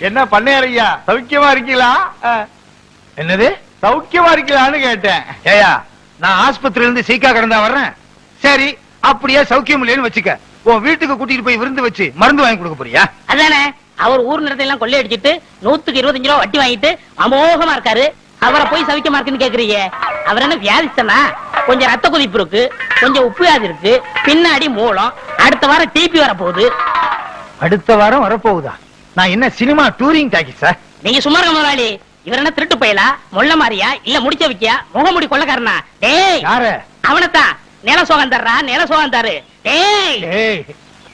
என்ன பண்ணையார் ஐயா சௌக்கியமா இருக்கீங்களா? ஆ, என்னது? சௌக்கியமா இருக்கீங்களான்னு கேட்டேன். ஏயா நான் ஆஸ்பத்திரியில இருந்து சீக்கா கிடந்தா வர்றேன். சரி அப்படியே சௌக்கியம் இல்லைன்னு வச்சுக்க. உன் வீட்டுக்கு கூட்டிட்டு போய் விருந்து வச்சு மருந்து வாங்கி கொடுக்க போறியா? அதானே அவர் ஊர் நிலத்தை எல்லாம் கொள்ளையடிச்சிட்டு நூத்துக்கு இருபத்தஞ்சு ரூபா வட்டி வாங்கிட்டு அமோகமா இருக்காரு. அவரை போய் சவிக்கமா இருக்குன்னு கேக்குறீங்க. அவர் என்ன வியாதிஸ்தனா? கொஞ்சம் ரத்த கொதிப்பு இருக்கு கொஞ்சம் உப்பு வியாதி இருக்கு பின்னாடி மூலம் அடுத்த வாரம் டிபி வர போகுது அடுத்த வாரம் வரப்போகுதா? நான் என்ன சினிமா டூரிங் டாக்கிஸா நீங்க சும்மா இருக்க முதலாளி. இவர் என்ன திருட்டு பயலா? மொள்ள மாறியா? இல்ல முடிச்ச வைக்கியா? முகமுடி கொள்ளக்காரனா? டேய்! யார? அவனத்தான். நில சோகம் தர்றா? நில சோகம் தரு. டேய்!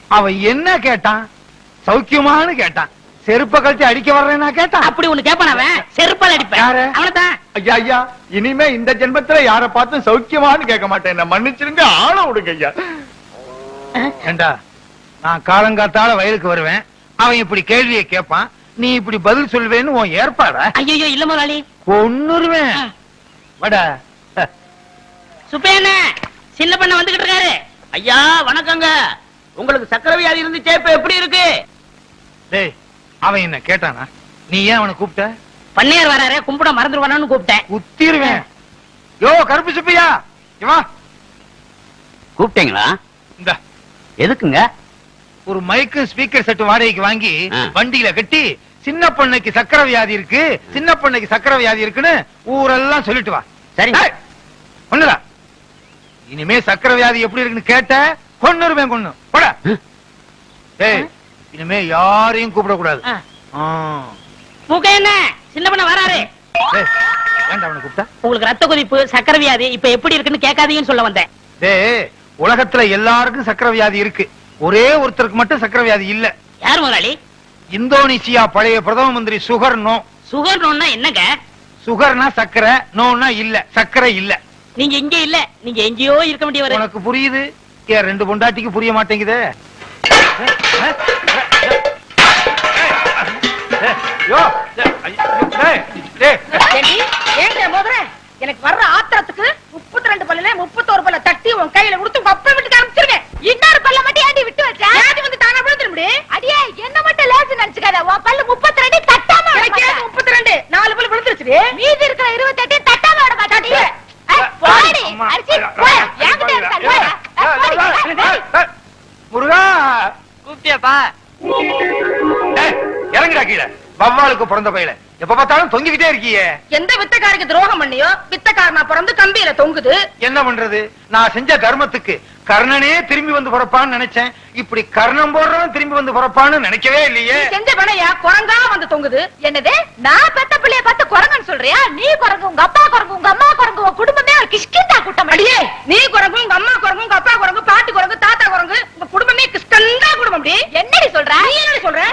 அவன் என்ன கேட்டான்? சௌக்கியமான்னு கேட்டான். செருப்ப கழிச்சு அடிக்க வர்றேன்னா கேட்டான். அப்படி ஒண்ணு கேப்பான் அவன். செருப்பால் அடிப்பேன். யாரு? அவனத்தான். ஐயா ஐயா இனிமே இந்த ஜென்மத்துல யார பார்த்தும் சௌக்கியமான்னு கேட்க மாட்டேன். என்ன மன்னிச்சிருங்க ஆள விடுங்க ஐயா. ஏண்டா நான் காலங்காத்தால வயலுக்கு வருவேன். அவன் இப்படி கேள்வியை கேட்பான் நீ இப்படி பதில் சொல்வேன்னு உன் ஏற்பாடா? ஐயோ இல்ல முதலாளி. கொன்னுருவேன். வட. சுப்பையண்ண சின்ன பண்ண வந்துகிட்டு இருக்காரு. ஐயா வணக்கங்க. உங்களுக்கு சக்கரை வியாதி இருந்துச்சே இப்ப எப்படி இருக்கு? டேய் அவன் என்ன கேட்டானா? நீ ஏன் அவனை கூப்பிட்ட? பண்ணையார் வராரு கும்பிட மறந்துடுவானு கூப்பிட்டேன். குத்திருவேன். யோ கருப்பு சுப்பையா இவா கூப்பிட்டீங்களா? இந்த. எதுக்குங்க? ஒரு மைக்கு ஸ்பீக்கர் செட் வாடகைக்கு வாங்கி. வண்டியில கட்டி சின்ன பொண்ணுக்கு சக்கரை வியாதி இருக்கு சின்ன பொண்ணுக்கு சக்கரை வியாதி இருக்குன்னு ஊரெல்லாம் சொல்லிட்டு வா. சரிங்க. டேய், ஒண்ணுடா. இனிமே சக்கரை வியாதி எப்படி இருக்குன்னு கேட்ட கொன்னு. போட. டேய் இனிமே யாரையும் கூப்பிட கூடாது என்ன? சின்ன பண்ண வராரு உங்களுக்கு ரத்த கொதிப்பு சக்கரை வியாதி இப்ப எப்படி இருக்குன்னு கேட்காதீங்கன்னு சொல்ல வந்தேன். டேய் உலகத்துல எல்லாருக்கும் சக்கரை வியாதி இருக்கு. ஒரே ஒருத்தருக்கு மட்டும் சக்கரை வியாதி இல்ல. யார் முதலாளி? இந்தோனேசியா பழைய பிரதம மந்திரி சுகர் நோ. சுகர் நோன்னா என்னங்க? சுகர்னா சக்கரை நோன்னா இல்ல. சக்கரை இல்ல. நீங்க இங்க இல்ல. நீங்க எங்கேயோ இருக்க வேண்டியவர். உனக்கு புரியுது? ஏன் ரெண்டு பொண்டாட்டிக்கு புரிய மாட்டேங்குதே. எனக்கு வர்ற ஆத்திரத்துக்கு முப்பத்தி ரெண்டு பல்லுல முப்பத்தோரு பல்ல தட்டி உன் கையில கொடுத்து அப்பா வீட்டுக்கு அனுப்பிச்சிருவேன் வவ்வாலுக்கு பிறந்த பையல. எப்ப பார்த்தாலும் தொங்கிக்கிட்டே இருக்கியே. எந்த வித்தக்காருக்கு துரோகம் பண்ணியோ வித்தக்காரனா பிறந்து கம்பியில தொங்குது. என்ன பண்றது? நான் செஞ்ச தர்மத்துக்கு கர்ணனே திரும்பி வந்து பிறப்பான்னு நினைச்சேன். இப்படி கர்ணம் போடுறவன் திரும்பி வந்து பிறப்பான்னு நினைக்கவே இல்லையே. செஞ்ச பணையா? குரங்கா வந்து தொங்குது. என்னது? நான் பெத்த பிள்ளைய பார்த்து குரங்குன்னு சொல்றியா? நீ குரங்கு உங்க அப்பா குரங்கு உங்க அம்மா குரங்கு உங்க குடும்பமே ஒரு கிஷ்கிந்தா கூட்டம் அடியே. நீ குரங்கு உங்க அம்மா குரங்கு உங்க அப்பா குரங்கு பாட்டி குரங்கு தாத்தா குரங்கு உங்க குடும்பமே கிஷ்கந்தா குடும்பம் அப்படி என்னடி சொல்ற? நீ என்னடி சொல்ற?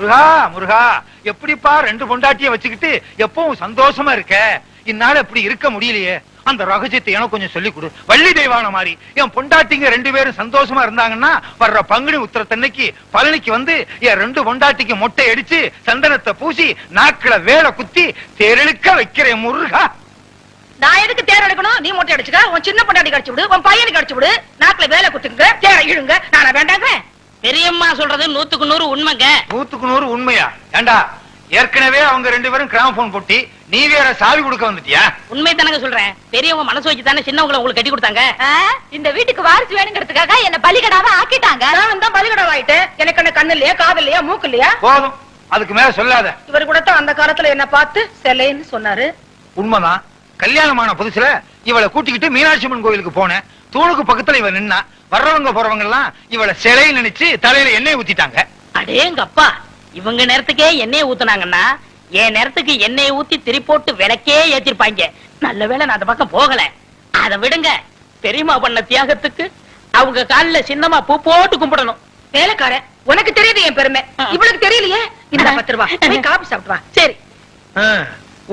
முருகா முருகா எப்படிப்பா ரெண்டு பொண்டாட்டிய வச்சுக்கிட்டு எப்பவும் சந்தோஷமா இருக்க? இந்நாள் இப்படி இருக்க முடியலையே. அந்த ரகசியத்தை எனக்கு கொஞ்சம் சொல்லிக் கொடு. வள்ளி தெய்வான மாதிரி. என் பொண்டாட்டிங்க ரெண்டு பேரும் சந்தோஷமா இருந்தாங்கன்னா வர்ற பங்குனி உத்திரத்தன்னைக்கு பழனிக்கு வந்து என் ரெண்டு பொண்டாட்டிக்கு மொட்டை அடிச்சு சந்தனத்தை பூசி நாக்குல வேலை குத்தி தெருளுக்க வைக்கிறேன் முருகா. நான் எதுக்கு தேர் எடுக்கணும் நீ மொட்டை அடிச்சுக்க. உன் சின்ன பொண்டாட்டி கடிச்சு விடு. உன் பையனுக்கு அடிச்சு விடு. நாக்குல வேலை குத்துங்க தேரை இழுங்க. நானா வேண்டாங்க? பெரியம்மா சொல்றது நூத்துக்கு நூறு உண்மைங்க. நூத்துக்கு நூறு உண்மையா? ஏண்டா ஏற்கனவே அவங்க ரெண்டு பேரும் கிராமபோன் போட்டி நீ வேற சாவி கொடுக்க வந்துட்டியா? உண்மை தானங்க சொல்றேன். பெரியவங்க மனசு வச்சு தானே சின்னவங்களை உங்களுக்கு கட்டி கொடுத்தாங்க. இந்த வீட்டுக்கு வாரிசு வேணுங்கிறதுக்காக என்ன பலிகடாவ ஆக்கிட்டாங்க. நான் தான் பலிகடாவ ஆயிட்டேன் எனக்கு என்ன கண்ணு இல்லையா காது இல்லையா மூக்கு இல்லையா போதும் அதுக்கு மேல சொல்லாத. இவர் கூட தான் அந்த காலத்துல என்ன பார்த்து செல்லைன்னு சொன்னாரு. உண்மைதான். கல்யாணமான புதுசுல இவளை கூட்டிக்கிட்டு மீனாட்சி அம்மன் கோயிலுக்கு போனேன். தூணுக்கு பக்கத்துல இவ நின்னா வர்றவங்க போறவங்க எல்லாம் இவளை சிலை நினைச்சு தலையில எண்ணெய் ஊத்திட்டாங்க. அடேங்க அப்பா இவங்க நேரத்துக்கே எண்ணெய் ஊத்துனாங்கன்னா என் நேரத்துக்கு எண்ணெய் ஊத்தி திரி போட்டு விளக்கே ஏத்திருப்பாங்க. நல்ல வேளை நான் அந்த பக்கம் போகல. அத விடுங்க. பெரியம்மா பண்ண தியாகத்துக்கு அவங்க கால்ல சின்னமா பூ போட்டு கும்பிடணும். வேலைக்காரன் உனக்கு தெரியுது என் பெருமை. இவளுக்கு தெரியலையே. இந்த பத்து ரூபா. போய் காபி சாப்பிட்டு வா. சரி. ஆ,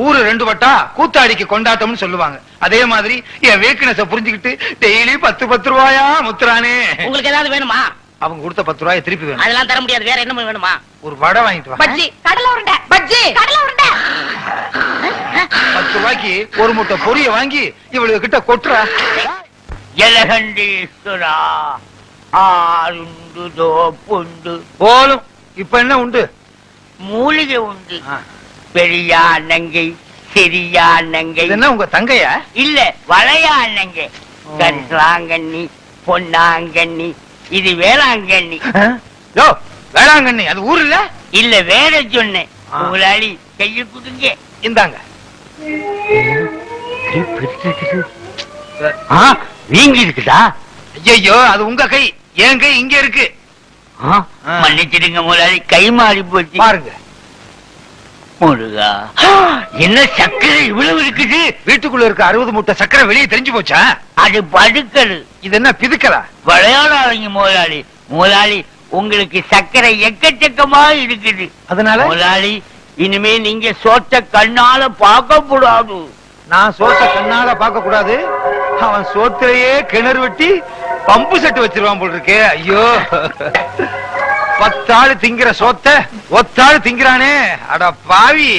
ஊரு ரெண்டு வட்டா கூத்தாடிக்கு கொண்டாட்டம்னு சொல்லுவாங்க. அதே மாதிரி என் வீக்னஸ புரிஞ்சுக்கிட்டு டெய்லி பத்து பத்து ரூபாயா முத்துறானே உங்களுக்கு ஏதாவது வேணுமா? அவங்க கொடுத்த பத்து ரூபாயை திருப்பி வேணும். அதெல்லாம் தர முடியாது. வேற என்ன வேணுமா? ஒரு வடை வாங்கிட்டு வா பஜ்ஜி. கடலை உருண்டை. பஜ்ஜி. கடலை உருண்டை. பத்து ரூபாய்க்கு ஒரு முட்டை பொரிய வாங்கி இவளுக்கு கிட்ட கொட்டுறா. ஜலகண்டீஸ்வரா ஆருண்டு தோப்புண்டு. போலும். இப்ப என்ன உண்டு? மூலிகை உண்டு. ஆ. பெரியா நங்கை சிறியா நங்கை என்ன உங்க தங்கையா? இல்ல வளையா நங்கை. கரிசலாங்கண்ணி பொன்னாங்கண்ணி இது வேளாங்கண்ணி. யோ வேளாங்கண்ணி அது ஊர் இல்ல? இல்ல வேற சொன்னேன். முதலாளி கையை கொடுங்க. இந்தாங்க. ஆ, வீங்கி இருக்குதா? ஐயோ அது உங்க கை. என் கை இங்க இருக்கு. மன்னிச்சிடுங்க முதலாளி கை மாறி போச்சு. பாருங்க. முருகா. என்ன சக்கரை இவ்வளவு இருக்குது? வீட்டுக்குள்ள இருக்க அறுபது மூட்டை சக்கரை வெளியே தெரிஞ்சு போச்சா? அது படுக்கல். இது என்ன பிதுக்கலா? விளையாடாதீங்க முதலாளி. முதலாளி உங்களுக்கு சர்க்கரை எக்கச்சக்கமா இருக்குது. அதனால? முதலாளி இனிமே நீங்க சோத்த கண்ணால பார்க்க கூடாது நான் சோத்த கண்ணால பார்க்க கூடாது அவன் சோத்திலேயே கிணறு வெட்டி பம்பு செட்டு வச்சிருவான் போல் இருக்கே. ஐயோ. பத்தாள் திங்கிற சோத்த ஒத்தாள் திங்கிறானே. அட பாவி.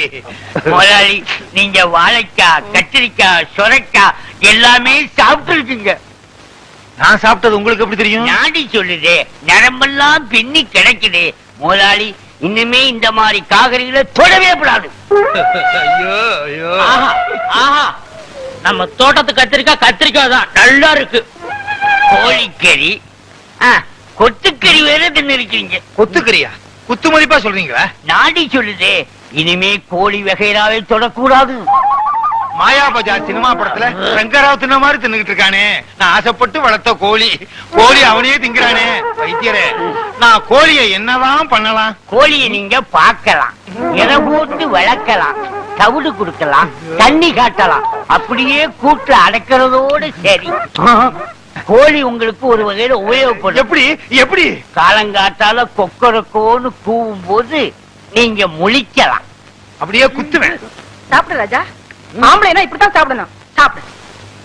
முதலாளி நீங்க வாழைக்காய் கத்திரிக்காய் சுரைக்காய் எல்லாமே சாப்பிட்டு இருக்கீங்க நான் சாப்பிட்டது உங்களுக்கு எப்படி தெரியும்? நாடி சொல்லுது நரம்பெல்லாம் பின்னி கிடைக்குது. முதலாளி இனிமே இந்த மாதிரி காகரிகளை தொடவே கூடாது. நம்ம தோட்டத்து கத்திரிக்காய் கத்திரிக்காய் தான். நல்லா இருக்கு. கோழிக்கறி கொத்துக்கறி வேற தின்னு இருக்கீங்க கொத்துக்கிறியா? குத்து மதிப்பா சொல்றீங்களா? நாடி சொல்லுதே. இனிமே கோழி வகைராவை தொடக்கூடாது. மாயா பஜார் சினிமா படத்துல ரங்கராவ் தின்ன மாதிரி தின்னுகிட்டு இருக்கானே. நான் ஆசைப்பட்டு வளர்த்த கோழி. கோழி அவனையே திங்கிறானே வைத்தியரே நான் கோழியை என்னதான் பண்ணலாம்? கோழியை நீங்க பார்க்கலாம். எதை போட்டு வளர்க்கலாம். தவிடு கொடுக்கலாம். தண்ணி காட்டலாம். அப்படியே கூட்டுல அடைக்கிறதோடு சரி. கோழி உங்களுக்கு ஒரு வகையில உபயோகப்படும். எப்படி? எப்படி? காலங்காத்தால கொக்கரக்கோன்னு கூவும் போது நீங்க முழிக்கலாம். அப்படியே குத்துவேன். சாப்பிடு ராஜா. ஆம்பளைனா இப்படித்தான் சாப்பிடணும். சாப்பிடு.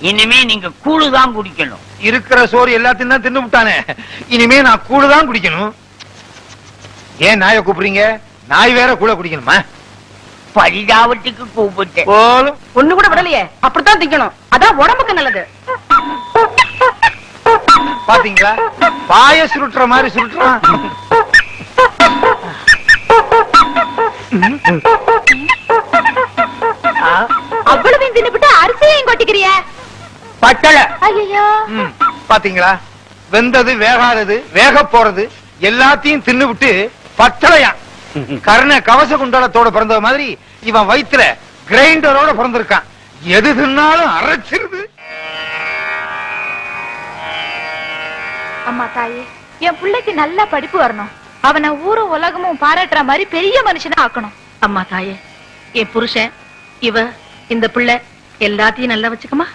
இனிமே நீங்க கூழு தான் குடிக்கணும். இருக்கிற சோறு எல்லாத்தையும் தான் தின்னு விட்டானே. இனிமே நான் கூழ தான் குடிக்கணும். ஏன் நாயை கூப்பிடுறீங்க? நாய் வேற கூட குடிக்கணுமா? பரிதாபத்துக்கு கூப்பிட்டேன். ஒண்ணு கூட விடலையே. அப்படித்தான் திங்கணும். அதான் உடம்புக்கு நல்லது. பாத்தீங்களா? பாய சுருட்டுற மாதிரி சுருட்டுறான். அவ்வளவு தின்னுபிட்டு அரிசியையும் கொட்டிக்கிறிய? பட்டளை ஐயோ பாத்தீங்களா? வெந்தது வேகாதது வேக போறது எல்லாத்தையும் தின்னு விட்டு பத்தளையா கர்ண கவச குண்டலத்தோட பிறந்த மாதிரி இவன் வயித்துல கிரைண்டரோட பிறந்திருக்கான். எது தின்னாலும் அரைச்சிருது. அம்மா தாயே என் பிள்ளைக்கு நல்ல படிப்பு வரணும். அவனை ஊரும் உலகமும் பாராட்டுற மாதிரி பெரிய மனுஷனா ஆக்கணும். அம்மா தாயே என் புருஷன் இவ இந்த பிள்ளை எல்லாத்தையும் நல்லா வச்சுக்கமா?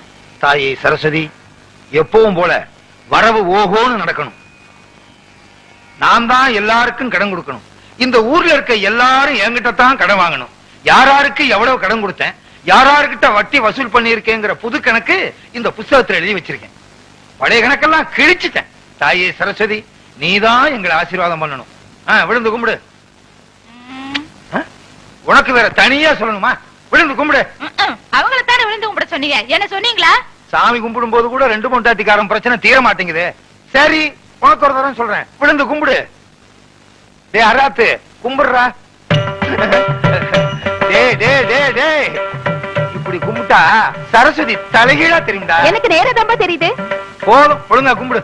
தாயை சரஸ்வதி எப்பவும் போல வரவு ஓஹோன்னு நடக்கணும். நான் தான் எல்லாருக்கும் கடன் கொடுக்கணும். இந்த ஊர்ல இருக்க எல்லாரும் என்கிட்ட தான் கடன் வாங்கணும். யாராருக்கு எவ்வளவு கடன் கொடுத்தேன் யாராருக்கிட்ட வட்டி வசூல் பண்ணியிருக்கேங்கிற புது கணக்கு இந்த புஸ்தகத்துல எழுதி வச்சிருக்கேன். பழைய கணக்கெல்லாம் கிழிச்சிட்டேன். தாயே சரஸ்வதி நீதான் எங்களை ஆசீர்வாதம் பண்ணணும். விழுந்து கும்பிடு? உனக்கு வேற தனியா சொல்லணுமா? விழுந்து கும்பிடு. அவங்கள தானே விழுந்து கும்பிட சொன்னீங்க? என்ன சொன்னீங்களா? சாமி கும்பிடும் போது கூட ரெண்டு பொண்டாட்டிக்காரன் பிரச்சனை தீர மாட்டேங்குது. சரி உனக்கு ஒரு தரம் சொல்றேன். விழுந்து கும்பிடு. டே அராத்து கும்பிடுறா. டே டே டே டே இப்படி கும்பிட்டா சரஸ்வதி தலைகீழா தெரியும்டா. எனக்கு நேரம் தெரியுது. போதும் ஒழுங்கா கும்பிடு.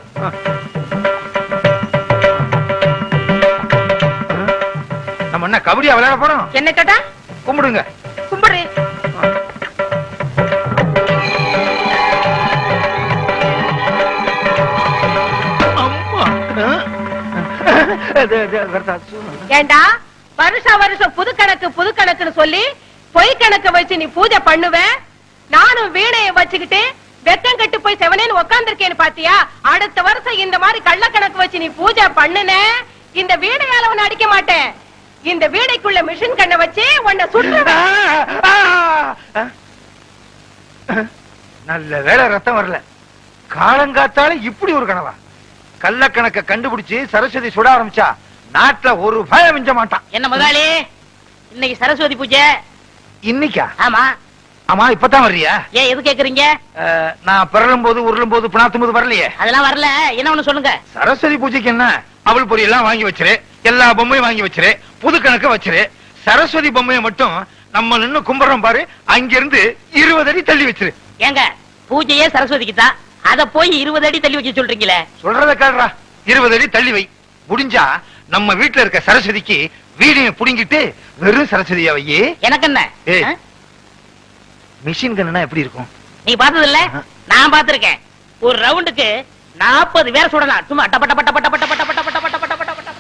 நம்ம என்ன கபடியா விளையாட போறோம். என்ன கேட்டா கும்பிடுங்க. கும்பிடு. ஏண்டா? வருஷம் வருஷம் புது கணக்கு புது கணக்குன்னு சொல்லி பொய் கணக்கு வச்சு நீ பூஜை பண்ணுவ? நானும் வீணைய வச்சுக்கிட்டு வெக்கம் கட்டு போய் செவனேன்னு உக்காந்துருக்கேன்னு பாத்தியா? அடுத்த வருஷம் இந்த மாதிரி கள்ள கணக்கு வச்சு நீ பூஜை பண்ணுன? இந்த வீணையால உன்னை அடிக்க மாட்டேன். இந்த வீணைக்குள்ள மிஷின் கண்ணை வச்சு உன்னை சுற்றுவேன். நல்ல வேளை ரத்தம் வரல. காலங்காத்தால இப்படி ஒரு கனவா? கள்ளக்கணக்க கண்டுபிடிச்சு சரஸ்வதி சுட ஆரம்பிச்சா நாட்டுல ஒரு பயம் மிஞ்ச மாட்டான். என்ன முதலாளி? இன்னைக்கு சரஸ்வதி பூஜை. இன்னைக்கா? ஆமா. ஆமா இப்பதான் வர்றியா? ஏன் எது கேக்குறீங்க? அஹ், நான் பிறலும் போது உருளும் போது பிணாத்தும் போது வரலையே. அதெல்லாம் வரல. என்ன ஒண்ணு சொல்லுங்க. சரஸ்வதி பூஜைக்கு என்ன? அவள் பொரி எல்லாம் வாங்கி வச்சிரு எல்லா பொம்மையும் வாங்கி வச்சிரு புது கணக்கு வச்சிரு. சரஸ்வதி பொம்மையை மட்டும் நம்ம நின்னு கும்பிடுறோம் பாரு அங்கிருந்து இருபது அடி தள்ளி வச்சிரு. ஏங்க பூஜையே சரஸ்வதிக்கு தான் அத போய் இருபது அடி தள்ளி வைக்க சொல்றீங்களே? சொல்றத கேடுறா இருபது அடி தள்ளி வை. முடிஞ்சா நம்ம வீட்டுல இருக்க சரஸ்வதிக்கு வீடையும் புடுங்கிட்டு வெறும் சரஸ்வதியா வையே எனக்கு என்ன? மிஷின் கண்ணுனா எப்படி இருக்கும்? நீ பார்த்தது இல்ல நான் பார்த்திருக்கேன். ஒரு ரவுண்டுக்கு நாற்பது பேர் சுடலாம் சும்மா டப்ப டப்ப டப்ப டப்ப டப்ப டப்ப டப்ப டப்ப டப்ப டப்ப டப்ப.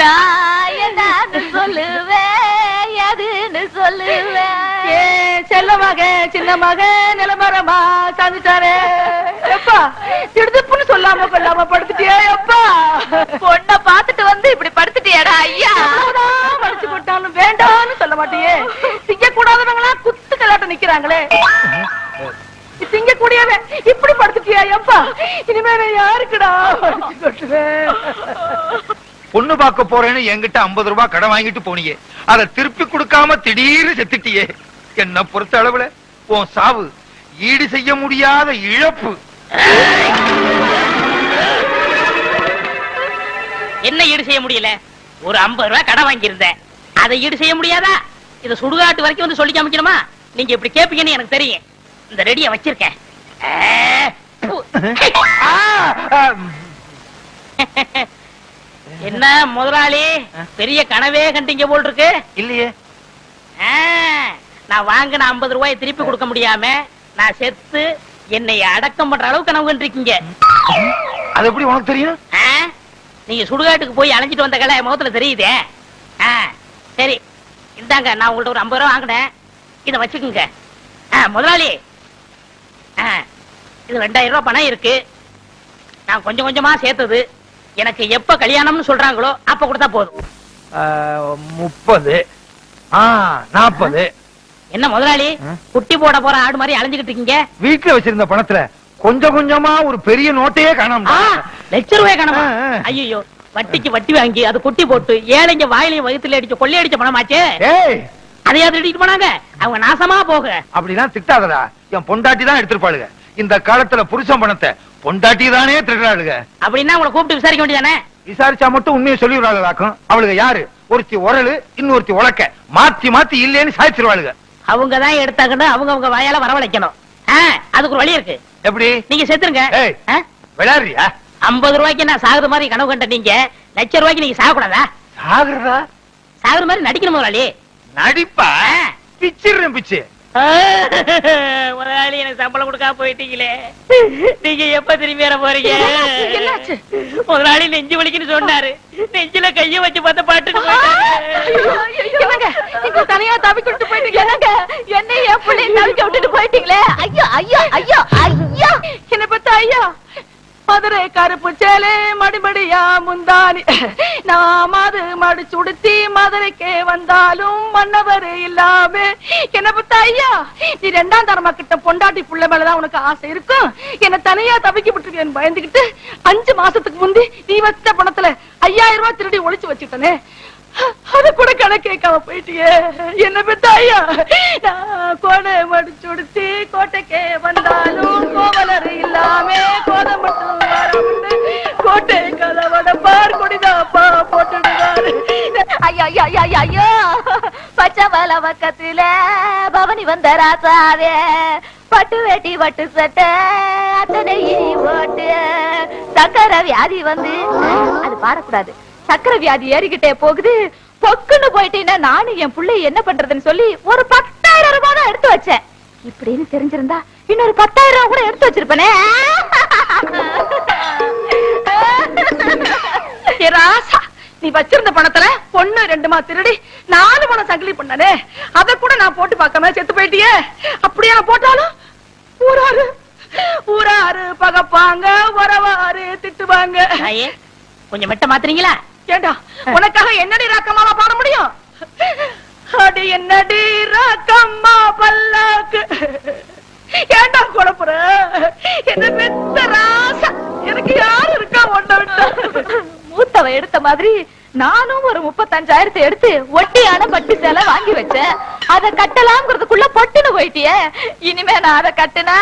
நான் என்னன்னு சொல்லுவேன் எதுன்னு சொல்லுவேன் செல்ல மக சின்ன மக நிலமரமா சாந்துச்சாரே எப்பா திடுதுப்புன்னு சொல்லாம கொள்ளாம படுத்துட்டியா எப்பா பொண்ண இப்படி படுத்துட்டியாடா ஐயா. மடிச்சு போட்டாலும் வேண்டாம்னு சொல்ல மாட்டியே. திங்க கூடாதவங்களா குத்து கலாட்டம் நிக்கிறாங்களே. திங்க கூடியவே இப்படி படுத்துட்டியா எப்பா இனிமே நான் யாருக்குடா பொண்ணு பார்க்க போறேன்னு என்கிட்ட 50 ரூபாய் கடன் வாங்கிட்டு போனியே. அத திருப்பி கொடுக்காம திடீர்னு செத்துட்டியே. என்ன பொறுத்த அளவுல? உன் சாவு ஈடு செய்ய முடியாத இழப்பு. என்ன ஈடு செய்ய முடியல? ஒரு 50 ரூபாய் கடன் வாங்கியிருந்தேன் அதை ஈடு செய்ய முடியாதா? இத சுடுகாட்டு வரைக்கும் வந்து சொல்லி காமிக்கணுமா? நீங்க இப்படி கேப்பீங்கன்னு எனக்கு தெரியும். இந்த ரெடிய வச்சிருக்கேன். என்ன முதலாளி? பெரிய கனவே கண்டீங்க போல் இருக்கு இல்லையே நான் வாங்கின 50 ரூபாயை திருப்பி கொடுக்க முடியாம நான் செத்து என்னை அடக்கம் பண்ற அளவுக்கு கனவு கண்டிருக்கீங்க. அது எப்படி உனக்கு தெரியும்? நீங்க சுடுகாட்டுக்கு போய் அலைஞ்சிட்டு வந்த கலை முகத்துல தெரியுதே? சரி. இந்தாங்க நான் உங்கள்ட்ட ஒரு 50 ரூபா வாங்கினேன். இத வச்சுக்கோங்க. முதலாளி. இது ரெண்டாயிரம் ரூபாய் பணம் இருக்கு. நான் கொஞ்சம் கொஞ்சமா சேர்த்தது. எனக்கு எப்ப கல்யாணம்னு சொல்றாங்களோ அப்ப கொடுத்தா போதும். முப்பது. நாற்பது என்ன முதலாளி? குட்டி போட போற ஆடு மாதிரி அலைஞ்சுக்கிட்டு இருக்கீங்க? வீட்டுல வச்சிருந்த பணத்துல கொஞ்சம் கொஞ்சமா ஒரு பெரிய நோட்டையே காணாம லட்ச ரூபாய் கணமா. ஐயோ வட்டிக்கு வட்டி வாங்கி அது குட்டி போட்டு ஏழைங்க வாயிலையும் வயித்துல அடிச்சு கொள்ளையடிச்ச பணமாச்சே? அதையாவது எடுத்துட்டு போனாங்க? அவங்க நாசமா போக. அப்படிலாம் திட்டாதடா. என் பொண்டாட்டி தான் எடுத்திருப்பாளுங்க. இந்த காலத்துல புருஷன் பணத்தை பொண்டாட்டி தானே திருடுறாளுங்க. அப்படின்னா உங்களை கூப்பிட்டு விசாரிக்க வேண்டியதானே? விசாரிச்சா மட்டும் உண்மையை சொல்லிடுறாளுக்கும் அவளுங்க யாரு? ஒருத்தி உரலு இன்னொருத்தி உலக்க. மாத்தி மாத்தி இல்லேன்னு சாய்ச்சிருவாளுங்க அவங்க தான் எடுத்தாங்கன்னு அவங்க அவங்க வாயால வரவழைக்கணும். அதுக்கு ஒரு வழி இருக்கு. எப்படி? நீங்க செத்துருங்க? விளையாடுறியா? ஐம்பது ரூபாய்க்கு நான் சாகுற மாதிரி கனவு கண்ட நீங்க? லட்ச ரூபாய்க்கு நீங்க சாகக்கூடாதா? சாகுறதா? சாகுற மாதிரி நடிக்கணும் முதலாளி. நடிப்பா. பிச்சிடுறேன் பிச்சு. ஆ, முதலாளி எனக்கு சம்பளம் கொடுக்காம போயிட்டீங்களே. நீங்க எப்ப திரும்பி வர போறீங்க? என்னாச்சு? முதலாளி நெஞ்சு வலிக்குன்னு சொன்னாரு. நெஞ்சில கைய வச்சு பார்த்த நீங்க தனியா தவிக்கிட்டு போயிட்டீங்க. என்னங்க? என்னை என் பிள்ளை தவிக்க விட்டுட்டு போயிட்டீங்களே? ஐயோ ஐயோ ஐயோ ஐயோ. என்ன பத்த ஐயா. மதுரை கருப்பு சேலே மடிமடியா முந்தானி. நான் அது மடிச்சு உடுத்தி வந்தாலும் மன்னவர் இல்லாம. என்ன பத்த ஐயா? நீ ரெண்டாம் தரமா கிட்ட பொண்டாட்டி புள்ள மேலதான் உனக்கு ஆசை இருக்கும். என்ன தனியா தவிக்க விட்டுருக்கேன் பயந்துகிட்டு அஞ்சு மாசத்துக்கு முந்தி நீ வச்ச பணத்துல ஐயாயிரம் ரூபாய் திருடி ஒழிச்சு வச்சுட்டனே. அது கூட கணக்கு கேட்காம போயிட்டியே. என்ன பெத்தாயா நான் கோடை மடிச்சு உடுத்தி கோட்டைக்கே வந்தாலும் கோவலர் இல்லாம கோதை மட்டும் கோட்டை கதவட பார் குடிதாப்பா போட்டுடுவாரு. ஐயா ஐயா ஐயா ஐயோ, பச்சவல பச்சை பக்கத்துல பவனி வந்த ராசாவே. பட்டு வேட்டி பட்டு சட்டை அத்தனை போட்டு சக்கர வியாதி வந்து அது பாரக்கூடாது. சக்கரை வியாதி ஏறிக்கிட்டே போகுது. பொக்குன்னு போயிட்டீங்கன்னா நானும் என் புள்ளை என்ன பண்றதுன்னு சொல்லி ஒரு பத்தாயிரம் ரூபாய் தான் எடுத்து வச்சேன். இப்படின்னு தெரிஞ்சிருந்தா இன்னொரு பத்தாயிரம் ரூபாய் கூட எடுத்து வச்சிருப்பனே. ராசா நீ வச்சிருந்த பணத்துல பொண்ணு ரெண்டுமா திருடி நாலு பணம் சங்கிலி பண்ணனே. அத கூட நான் போட்டு பார்க்காம செத்து போயிட்டியே. அப்படியே நான் போட்டாலும் ஊராரு ஊராரு பகப்பாங்க உறவாரு திட்டுவாங்க. கொஞ்சம் மெட்ட மாத்துறீங்களா? ஏண்டா உனக்காக என்னடி ராக்கமாவா பாட முடியும்? அடி என்னடி ராக்கம்மா பல்லாக்கு. ஏண்டா குழப்புற? என்ன பெத்த ராசா? எனக்கு யாரு இருக்கா ஒண்ணு விட்டா? மூத்தவ எடுத்த மாதிரி நானும் ஒரு முப்பத்தஞ்சாயிரத்தை எடுத்து ஒட்டியான பட்டு சேலை வாங்கி வச்சேன். அத கட்டலாம்ங்கிறதுக்குள்ள பொட்டுன்னு போயிட்டியே. இனிமே நான் அதை கட்டுனா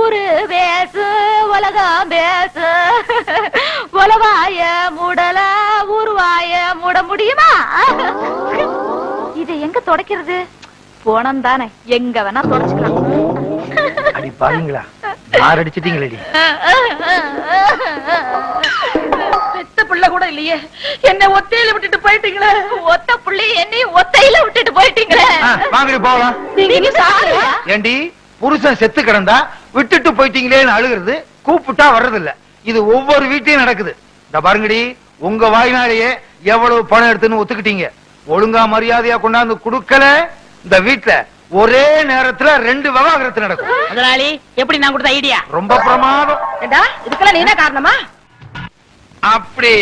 ஊரு பேசு உலகம் பேசு. உலவாய மூடல ஊருவாய மூட முடியுமா? இதை எங்க தொடக்கிறது? போனம் தானே எங்க வேணா தொடச்சுக்கலாம். அடி பாருங்களா மார் பிள்ளை கூட இல்லையே. என்ன ஒத்தையில விட்டுட்டு போயிட்டீங்களே. ஒத்த புள்ளி என்னையும் ஒத்தையில விட்டுட்டு போயிட்டீங்களே. வாங்கடி போகலாம் நீங்க ஏண்டி புருஷன் செத்து கிடந்தா விட்டுட்டு போயிட்டீங்களேன்னு அழுகிறது கூப்பிட்டா வர்றதில்ல. இது ஒவ்வொரு வீட்லயும் நடக்குது. இந்த பாருங்கடி உங்க வாய்னாலேயே எவ்வளவு பணம் எடுத்துன்னு ஒத்துக்கிட்டீங்க. ஒழுங்கா மரியாதையா கொண்டாந்து குடுக்கல. இந்த வீட்ல ஒரே நேரத்துல ரெண்டு விவாகரத்து நடக்கும். முதலாளி எப்படி நான் கொடுத்த ஐடியா? ரொம்ப பிரமாதம். ஏண்டா இதுக்கெல்லாம் நீ என்ன காரணமா? அப்படி.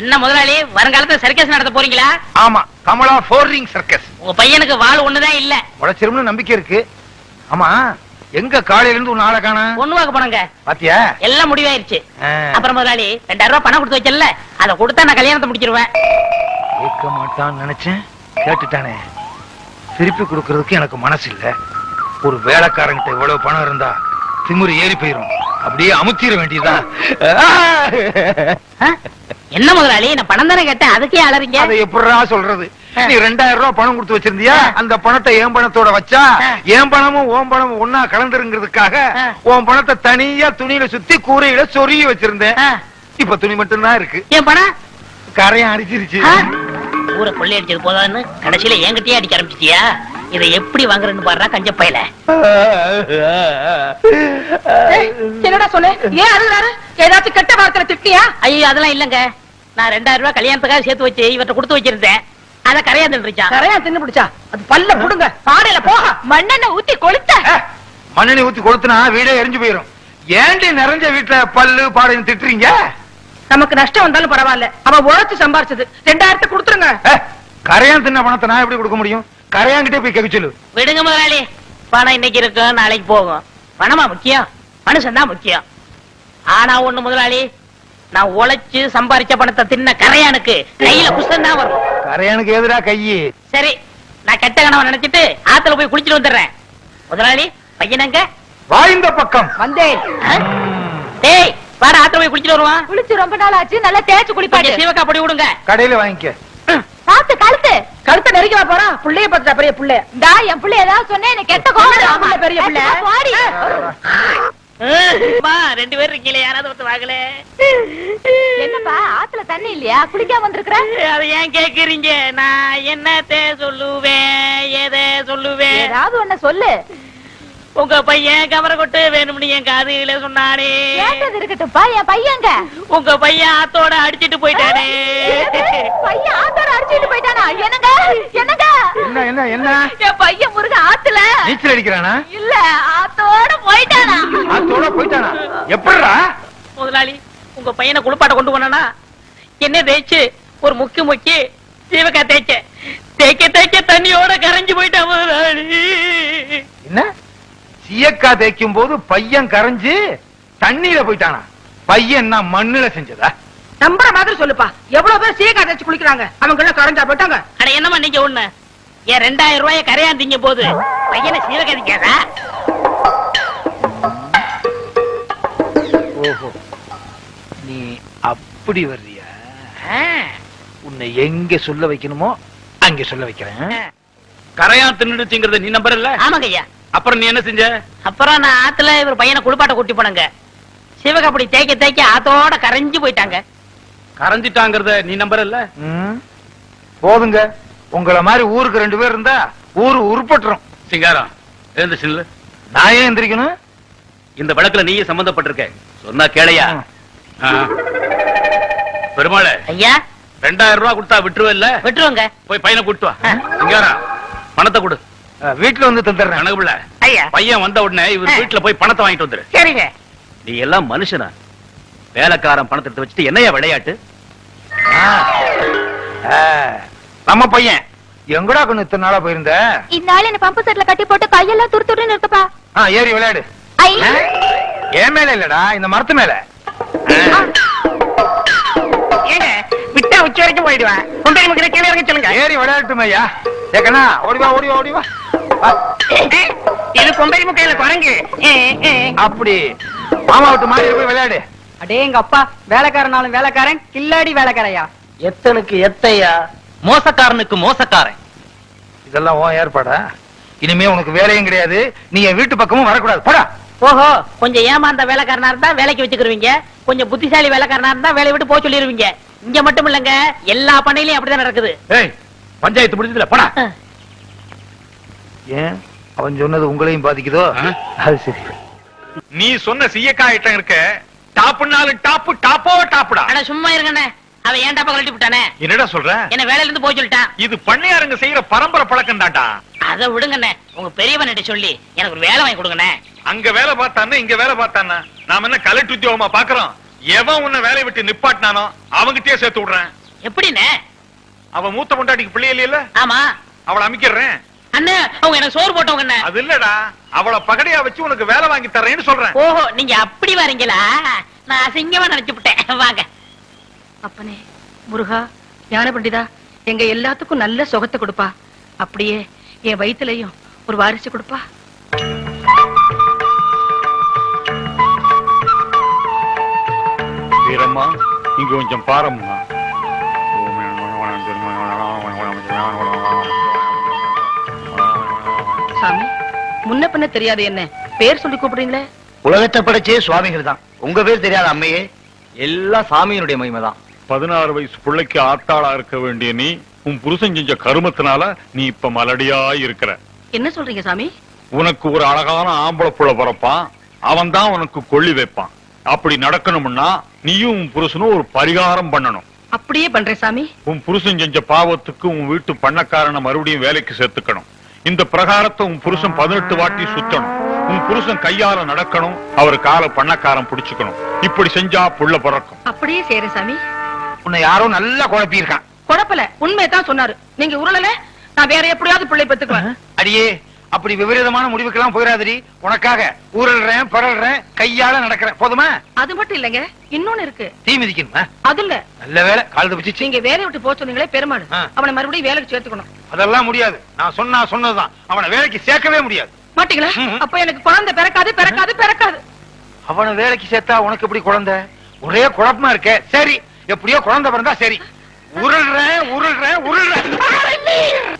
என்ன முதலாளி வருங்காலத்துல சர்க்கஸ் நடத்த போறீங்களா? ஆமா கமலா போர்ரிங் சர்க்கஸ் உங்க பையனுக்கு வாள் ஒண்ணுதான் இல்ல. உழைச்சிரும்னு நம்பிக்கை இருக்கு. ஆமா எங்க காலையில இருந்து ஒரு நாளை காண? ஒண்ணு வாக்க போனங்க பாத்தியா? எல்லாம் முடிவாயிருச்சு. அப்புறம் முதலாளி ரெண்டாயிரம் ரூபாய் பணம் கொடுத்து வச்சல அதை கொடுத்தா நான் கல்யாணத்தை முடிச்சிருவேன். கேட்க மாட்டான்னு நினைச்சேன். கேட்டுட்டானே. திருப்பி கொடுக்கறதுக்கு எனக்கு மனசு இல்ல ஒரு வேலைக்காரங்கிட்ட இவ்வளவு பணம் இருந்தா திமிரு ஏறி போயிரும். அப்படியே அமுத்திர வேண்டியதுதான். ஆ? என்ன முதலாளி? நான் பணம் தானே கேட்டேன். அதுக்கே அலறீங்க. அதை எப்படிடா சொல்றது? நீ ரெண்டாயிரம் ரூபாய் பணம் கொடுத்து வச்சிருந்தியா? அந்த பணத்தை என் பணத்தோட வச்சா. என் பணமும் உன் பணமும் ஒன்னா கலந்துருங்கிறதுக்காக. உன் பணத்தை தனியா துணியில சுத்தி கூரையில சொருகி வச்சிருந்தேன். இப்ப துணி மட்டும்தான் இருக்கு. என் பணம்? கரையும் அடிச்சிருச்சு? ஊரை கொள்ளை அடிச்சது போதான்னு கடைசியில என்கிட்டயே அடிக்க ஆரம்பிச்சிட்டியா? இதை எப்படி வாங்குறேன்னு பாடுறா கஞ்ச பையல. என்னடா சொன்ன? ஏன் அழுகுறாரு? ஏதாச்சும் கெட்ட வார்த்தை திட்டியா? ஐயோ அதெல்லாம் இல்லங்க. நான் ரெண்டாயிரம் ரூபாய் கல்யாணத்துக்காக சேர்த்து வச்சு இவர்ட்ட கொடுத்து வச்சிருந்தேன். அத கரையா தின்றுச்சான் கரையா தின்னு பிடிச்சா? அது பல்ல புடுங்க. பாடையில போக. மண்ணெண்ண ஊத்தி கொளுத்த. மண்ணெண்ணி ஊத்தி கொளுத்துனா வீடே எரிஞ்சு போயிரும். ஏண்டி நிறைஞ்ச வீட்டுல பல்லு பாடையும் திட்டுறீங்க? நமக்கு நஷ்டம் வந்தாலும் பரவாயில்ல. அவன் உழைச்சு சம்பாரிச்சது. ரெண்டாயிரத்தை கொடுத்துருங்க. கரையான் தின்ன பணத்தை நான் எப்படி கொடுக்க முடியும்? கரையான்கிட்டே போய் கேட்க சொல்லு விடுங்க முதலாளி. பணம் இன்னைக்கு இருக்கும் நாளைக்கு போகும். பணமா முக்கியம்? மனுஷன் தான் முக்கியம். ஆனா ஒண்ணு முதலாளி நான் உழைச்சு சம்பாரிச்ச பணத்தை தின்ன கரையானுக்கு கையில குஷ்டம் தான் வரும். கரையானுக்கு எதிரா கையி சரி நான் கெட்ட கணவன் நினைச்சிட்டு ஆத்துல போய் குளிச்சிட்டு வந்துடுறேன். முதலாளி பையனங்க வாய்ந்த பக்கம். வந்தேன்? டேய் வாடா ஆத்துல போய் குளிச்சிட்டு வருவான். குளிச்சு ரொம்ப நாள் ஆச்சு நல்லா தேய்ச்சு குளிப்பாட்டு. சீவக்கா பொடி விடுங்க. கடையில வாங்கிக்க. பார்த்து கழுத்து. கழுத்தை நெருக்கி வா போறான் புள்ளைய பார்த்துட்டா பெரிய புள்ள. டா என் புள்ள ஏதாவது சொன்னே எனக்கு கெட்ட கோவம் பெரிய புள்ள. அம்மா, ரெண்டு பேரும் இருக்கீங்களே யாராவது ஒருத்தர் வாங்கல. என்னப்பா ஆத்துல தண்ணி இல்லையா? குளிக்காம வந்திருக்கிற? அதை ஏன் கேக்குறீங்க? நான் என்னத்த சொல்லுவேன் எதை சொல்லுவேன்? ஏதாவது ஒண்ணு சொல்லு. உங்க பையன் கவர கொட்டு வேணும்னு என் காதுல சொன்னானே. கேட்டது இருக்கட்டும்ப்பா என் பையங்க உங்க பையன் ஆத்தோட அடிச்சிட்டு போயிட்டானே. பையன் ஆத்தோட அடிச்சிட்டு போயிட்டானா? என்னங்க? என்னங்க? என்ன என்ன என்ன? என் பையன் முருக ஆத்துல. நீச்சல் அடிக்கிறானா? இல்ல ஆத்தோட போயிட்டானா? அதோட போயிட்டானா? எப்படிடா முதலாளி உங்க பையனை குளிப்பாட்ட கொண்டு போனா என்ன தேய்ச்சு ஒரு முக்கி முக்கி சீவக்கா தேய்ச்ச தேய்க்க தேய்க்க தண்ணியோட கரைஞ்சு போயிட்டான் முதலாளி. என்ன? சீயக்கா தேய்க்கும் போது பையன் கரைஞ்சு தண்ணியில போயிட்டானா? பையன் என்ன மண்ணுல செஞ்சதா? நம்புற மாதிரி சொல்லுப்பா. எவ்வளவு பேர் சீக்கா தேய்ச்சு குளிக்கிறாங்க? அவங்க எல்லாம் கரைஞ்சா போயிட்டாங்க. அட என்னமா நீங்க ஒண்ணு? ஏன் ரெண்டாயிரம் ரூபாய கரையாந்தீங்க போது பையனை சீவக்கா திக்காதா ஓஹோ. நீ அப்படி வர்றியா? உன்னை எங்க சொல்ல வைக்கணுமோ அங்க சொல்ல வைக்கிறேன். கரையா தின்னுடுச்சுங்கிறத நீ நம்பறல ஆமாங்க ஐயா அப்புறம் நீ என்ன செஞ்ச? அப்புறம் நான் ஆத்துல இவர் பையனை குளிப்பாட்ட கூட்டி போனங்க. சிவகா அப்படி தேய்க்க தேய்க்க ஆத்தோட கரைஞ்சு போயிட்டாங்க. கரைஞ்சிட்டாங்கிறத நீ நம்பறல ம். போதுங்க. உங்கள மாதிரி ஊருக்கு ரெண்டு பேர் இருந்தா ஊரு உருப்பட்டுரும். சிங்காரம் எழுந்து சில்லு. நான் ஏன் எந்திரிக்கணும்? இந்த வழக்குல நீயே சம்பந்தப்பட்டிருக்க. சொன்னா கேளையா? பெருமாளே ஐயா? ரெண்டாயிரம் ரூபாய் கொடுத்தா விட்டுருவல்ல? விட்டுருவோங்க. போய் பையனை கூட்டு வா. சிங்காரம் பணத்தை கொடு. வீட்டுல வந்து தந்துடுறேன். ஐயா. பையன் வந்த உடனே இவர் வீட்டுல போய் பணத்தை வாங்கிட்டு வந்துரு. சரிங்க. நீ எல்லாம் மனுஷனா? வேலைக்காரன் பணத்தை எடுத்து வச்சுட்டு என்னையா விளையாட்டு? நம்ம பையன். எங்கடா கொண்டு இத்தனை நாளா போயிருந்த? இந்நாள் என்ன பம்பு செட்ல கட்டி போட்டு கையெல்லாம் துரு துருன்னு இருக்குப்பா. ஆ, ஏறி விளையாடு. என் மேல இல்லடா இந்த மரத்து மேல. ஏங்க விட்டா உச்சி வரைக்கும் போயிடுவேன். கொண்டை கீழே இறங்க சொல்லுங்க. ஏறி விளையாட்டுமே ஐயா ஏக்கண்ணா ஓடி வா ஓடி வா ஓடி வா வா. இது கொம்பை முக்கையில குரங்கு. அப்படி. மாமா விட்டு மாடி போய் விளையாடு. அடே எங்க அப்பா வேலைக்காரனாலும் வேலைக்காரன் கில்லாடி வேலைக்காரையா? எத்தனுக்கு எத்தையா? மோசக்காரனுக்கு மோசக்காரன். இதெல்லாம் உன் ஏற்பாடா? இனிமே உனக்கு வேலையும் கிடையாது. நீ என் வீட்டு பக்கமும் வரக்கூடாது. போடா. ஓஹோ கொஞ்சம் ஏமாந்த வேலைக்காரனா இருந்தா வேலைக்கு வச்சுக்கிருவீங்க. கொஞ்சம் புத்திசாலி வேலைக்காரனா இருந்தா வேலையை விட்டு போக சொல்லிருவீங்க. இங்க மட்டும் இல்லங்க எல்லா பண்ணையிலயும் அப்படிதான் நடக்குது. ஏய் பஞ்சாயத்து முடிஞ்சதுல போடா. ஏன்? அவன் சொன்னது உங்களையும் பாதிக்குதோ? அது சரி. நீ சொன்ன சீயக்காய் ஐட்டம் இருக்க. டாப்புனாலும் டாப்பு டாப்போ டாப்புடா. அட சும்மா இருங்கண்ணே. அவன் ஏன்டா கழட்டி விட்டானே? என்னடா சொல்ற? என்ன வேலையில இருந்து போக சொல்லிட்டான். இது பண்ணையாருங்க செய்யற பரம்பரை பழக்கம் தான்டா. அதை விடுங்கண்ணே. உங்க பெரியவன்கிட்ட சொல்லி எனக்கு ஒரு வேலை வாங்கி கொடுங்கண்ணே. அங்க வேலை பார்த்தானே இங்க வேலை பார்த்தானா நாம என்ன கலெக்டர் உத்தியோகமா பாக்குறோம்? எவன் உன்னை வேலையை விட்டு நிப்பாட்டினானோ அவங்கிட்டயே சேர்த்து விடுறேன். எப்படிண்ணே? அவன் மூத்த பொண்டாட்டிக்கு பிள்ளை இல்லையில ஆமா. அவளை அமைக்கிறேன் அண்ணே அவங்க எனக்கு சோறு போட்டவங்க அண்ணே. அது இல்லடா. அவளை பகடையா வச்சு உனக்கு வேலை வாங்கி தர்றேன்னு சொல்றேன். ஓஹோ நீங்க அப்படி வரீங்களா? நான் அசிங்கமா நினைச்சுட்டேன் வாங்க. அப்பனே முருகா ஞான பண்டிதா எங்க எல்லாத்துக்கும் நல்ல சுகத்தை கொடுப்பா. அப்படியே என் வயித்துலயும் ஒரு வாரிசு கொடுப்பா. வீரம்மா இங்க கொஞ்சம் பாரம்மா. சாமி முன்ன பின்ன தெரியாது என்ன? பேர் சொல்லி கூப்பிடுறீங்களே? உலகத்தை படைச்சே சுவாமிகள் தான். உங்க பேர் தெரியாத அம்மையே? எல்லாம் சாமியினுடைய மகிமை தான் பதினாறு வயசு பிள்ளைக்கு ஆத்தாளா இருக்க வேண்டிய நீ உன் புருஷன் செஞ்ச கருமத்தினால நீ இப்ப மலடியா இருக்கிற. என்ன சொல்றீங்க சாமி? உனக்கு ஒரு அழகான ஆம்பளை புள்ள பிறப்பான். அவன் தான் உனக்கு கொள்ளி வைப்பான். அப்படி நடக்கணும்னா நீயும் உன் புருஷனும் ஒரு பரிகாரம் பண்ணணும். அப்படியே பண்றேன் சாமி. உன் புருஷன் செஞ்ச பாவத்துக்கு உன் வீட்டு பண்ணக்காரனை மறுபடியும் வேலைக்கு சேர்த்துக்கணும். இந்த பிரகாரத்தை உன் புருஷன் பதினெட்டு வாட்டி சுத்தணும். உன் புருஷன் கையால நடக்கணும். அவர் காலை பண்ணக்காரன் பிடிச்சுக்கணும். இப்படி செஞ்சா புள்ள பிறக்கும். அப்படியே செய்யறேன் சாமி. உன்னை யாரோ நல்லா குழப்பி இருக்கான் குழப்பல. உண்மையை தான் சொன்னாரு. நீங்க உருளல நான் வேற எப்படியாவது பிள்ளை பெத்துக்குவேன். அடியே அப்படி விபரீதமான முடிவுக்கெல்லாம் போயிடாதடி. உனக்காக ஊரல்றேன் பரல்றேன் கையால நடக்கிறேன் போதுமா? அது மட்டும் இல்லைங்க. இன்னொன்னு இருக்கு. தீ மிதிக்கணுமா? அது இல்ல நல்ல வேலை கால் தப்பிச்சிச்சு. நீங்க வேலையை விட்டு போக சொன்னீங்களே பெருமாள். அவனை மறுபடியும் வேலைக்கு சேர்த்துக்கணும். அதெல்லாம் முடியாது. நான் சொன்னா சொன்னதுதான். அவனை வேலைக்கு சேர்க்கவே முடியாது. மாட்டீங்களா. அப்ப எனக்கு குழந்தை பிறக்காது பிறக்காது பிறக்காது. அவனை வேலைக்கு சேர்த்தா உனக்கு எப்படி குழந்தை? ஒரே குழப்பமா இருக்க. சரி. எப்படியோ குழந்தை பிறந்தா சரி. உருள்றேன் உருள்றேன் உருள்றேன்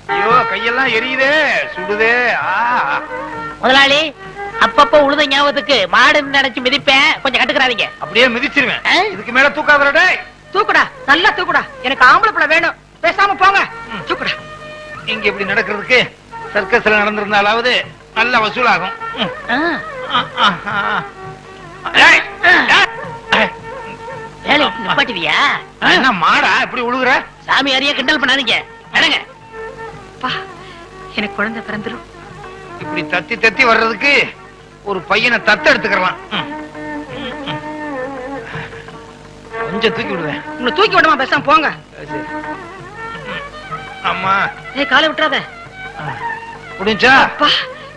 ஐயோ கையெல்லாம் எரியுதே சுடுதே. ஆ. முதலாளி அப்பப்ப உழுத ஞாபகத்துக்கு மாடு நினைச்சு மிதிப்பேன். கொஞ்சம் கட்டுக்கிறாதீங்க அப்படியே மிதிச்சிருவேன்? இதுக்கு மேல தூக்காதடா தூக்குடா நல்லா தூக்குடா. எனக்கு ஆம்பளை பிள்ளை வேணும். பேசாம போங்க. தூக்குடா. இங்க இப்படி நடக்கிறதுக்கு? சர்க்கஸ்ல நடந்திருந்தாலாவது நல்ல வசூலாகும். வேலை விட்டு நிப்பாட்டுவியா? என்ன மாடா இப்படி உழுகுற? சாமி அறிய கிண்டல் பண்ணாதீங்க. நடங்க பா எனக்கு குழந்தை பிறந்துரும். இப்படி தத்தி தத்தி வர்றதுக்கு ஒரு பையனை தத்து எடுத்துக்கலாம். கொஞ்சம் தூக்கி விடுவேன். உங்களை தூக்கி விடுமா பேசாம போங்க. அம்மா. ஏய் காலை விட்டுறாத. முடிஞ்சா? பா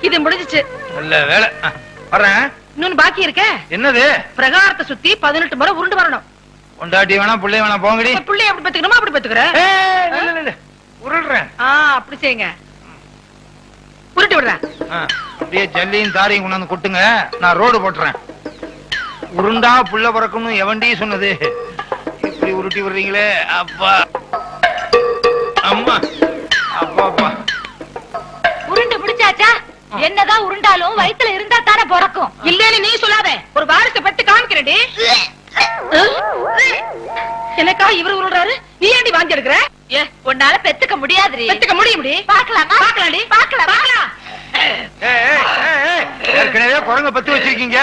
இது முடிஞ்சிச்சு. நல்ல வேலை. ஆ, வர்றேன். இன்னொன்னு பாக்கி இருக்க. என்னது? பிரகாரத்தை சுத்தி பதினெட்டு முறை உருண்டு வரணும். பொண்டாட்டி வேணா பிள்ளை வேணா போங்கடி. பிள்ளைய அப்படி பெத்துக்கணுமா? அப்படி பெத்துக்கிற? ஏய், இல்ல, இல்ல, இல்ல. உருள்றேன். ஆ அப்படி செய்யுங்க. உருட்டி விடுறேன். அப்படியே ஜல்லியும் தாரையும் கொண்டாந்து கொட்டுங்க. நான் ரோடு போட்டுறேன். உருண்டா புள்ள பிறக்கணும் எவன்டி சொன்னது? இப்படி உருட்டி விடுறீங்களே அப்பா. அம்மா அப்பா அப்பா. உருண்டு பிடிச்சாச்சா? என்னதான் உருண்டாலும் வயித்துல இருந்தா தானே பிறக்கும். இல்லன்னு நீ சொல்லாத. ஒரு வாரிசை பெத்து காமிக்கிறேன்டி. எனக்கா இவர் உருள்றாரு? நீ ஏண்டி வாங்கி எடுக்கிற? ஏ உன்னால பெத்துக்க முடியாதுடி. பெத்துக்க முடியும்டி. பாக்கலாமா பாக்கலாம்டி பாக்கலாம் பாக்கலாம் ஏய், ஏய், ஏய், ஏய். ஏற்கனவே குரங்க பத்தி வச்சிருக்கீங்க.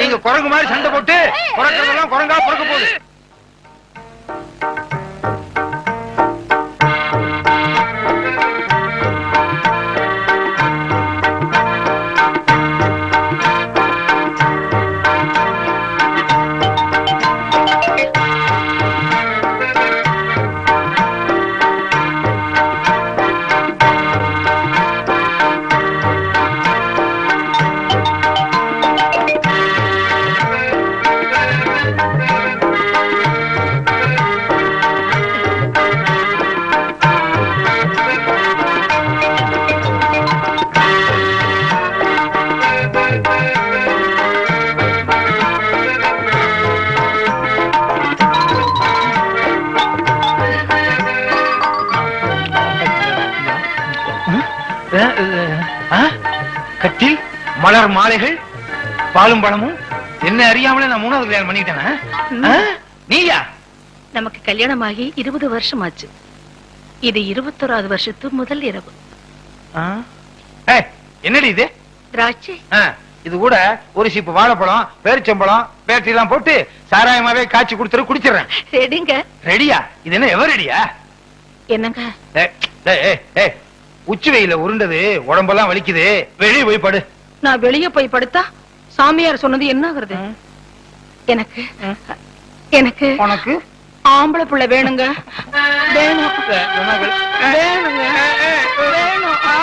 நீங்க குரங்கு மாதிரி சண்டை போட்டு குறைக்கிறதெல்லாம் குரங்கா பிறக்க போகுது. மலர் மாலைகள் பாலும் பழமும். என்ன அறியாமலே நான் மூணாவது கல்யாணம் பண்ணிட்டேனா ஆ? நீயா? நமக்கு கல்யாணமாகி இருபது வருஷம் ஆச்சு இது இருபத்தோராவது வருஷத்து முதல் இரவு. என்னடி இது? திராட்சை. இது கூட ஒரு சீப்பு வாழைப்பழம் பேரிச்சம்பழம் பேட்டரி எல்லாம் போட்டு சாராயமாவே காய்ச்சி கொடுத்துரு குடிச்சிடுறேன். ரெடிங்க. ரெடியா? இது என்ன எவர் ரெடியா? என்னங்க? உச்சி வெயில உருண்டது உடம்பெல்லாம் வலிக்குது. வெளியே போய் படு. நான் வெளிய போய் படுத்தா சாமியார் சொன்னது என்ன ஆகுறது எனக்கு எனக்கு உனக்கு? ஆம்பளை புள்ள வேணுங்க. வேணும். வேணுங்க. வேணும் ஆ!